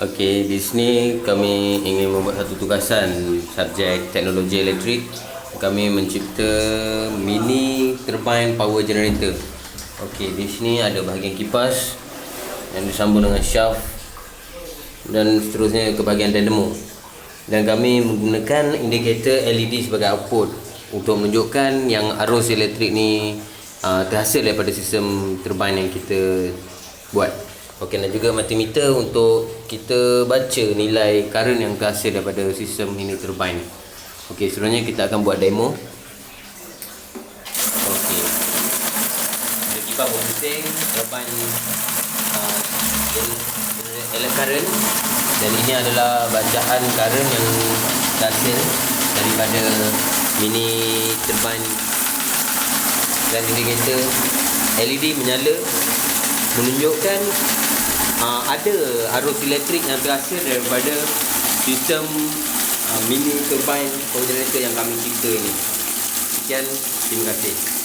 Okey, di sini kami ingin membuat satu tugasan subjek teknologi elektrik. Kami mencipta mini turbine power generator. Okey, di sini ada bahagian kipas yang disambung dengan shaft dan seterusnya ke bahagian dynamo. Dan kami menggunakan indikator LED sebagai output untuk menunjukkan yang arus elektrik ni uh, terhasil daripada sistem turbine yang kita buat. Okey dan juga multimeter untuk kita baca nilai current yang terhasil daripada sistem ini turbine. Okey, sebenarnya kita akan buat demo. Okey. Kita kipas berpusing, turbine uh, current dan ini adalah bacaan current yang terhasil daripada mini turbine dan indicator LED menyala menunjukkan uh, ada arus elektrik yang terhasil daripada sistem uh, mini turbine generator yang kami cipta ini. Sekian, terima kasih.